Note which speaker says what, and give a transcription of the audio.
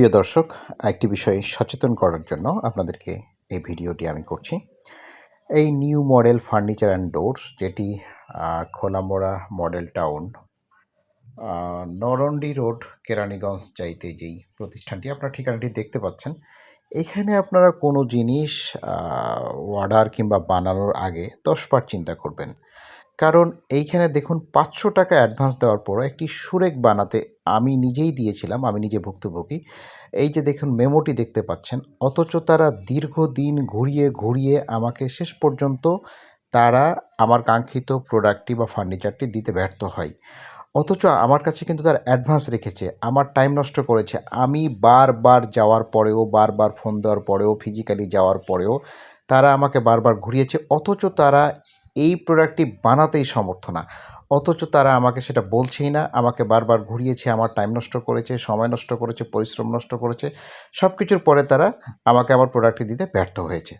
Speaker 1: প্রিয় দর্শক একটি বিষয়ে সচেতন করার জন্য আপনাদেরকে এই ভিডিওটি আমি করছি। এই new model furniture and doors, যেটি Kholamora model town Norondi road, Keraniganj চাইতে যেই প্রতিষ্ঠানটি আপনার ঠিকানাটি দেখতে পাচ্ছেন। এখানে আপনারা কোনো জিনিস অর্ডার কিংবা বানানোর আগে দশ বার চিন্তা করবেন। কারণ এইখানে দেখুন পাঁচশো টাকা অ্যাডভান্স দেওয়ার পরও একটি সুরেক বানাতে আমি নিজেই দিয়েছিলাম, আমি নিজে ভুক্তভোগী। এই যে দেখুন মেমোটি দেখতে পাচ্ছেন, অথচ তারা দীর্ঘদিন ঘুরিয়ে ঘুরিয়ে আমাকে শেষ পর্যন্ত তারা আমার কাঙ্ক্ষিত প্রোডাক্টটি বা ফার্নিচারটি দিতে ব্যর্থ হয়। অথচ আমার কাছে কিন্তু তার অ্যাডভান্স রেখেছে, আমার টাইম নষ্ট করেছে। আমি বারবার যাওয়ার পরেও, বারবার ফোন দেওয়ার পরেও ফিজিক্যালি যাওয়ার পরেও তারা আমাকে বারবার ঘুরিয়েছে, অথচ তারা এই প্রোডাক্টটি বানাতেই সমর্থ না। অথচ তারা আমাকে সেটা বলছেই না, আমাকে বারবার ঘুরিয়েছে, আমার টাইম নষ্ট করেছে, সময় নষ্ট করেছে, পরিশ্রম নষ্ট করেছে সব কিছুর পরে তারা আমাকে আমার প্রোডাক্টটি দিতে ব্যর্থ হয়েছে।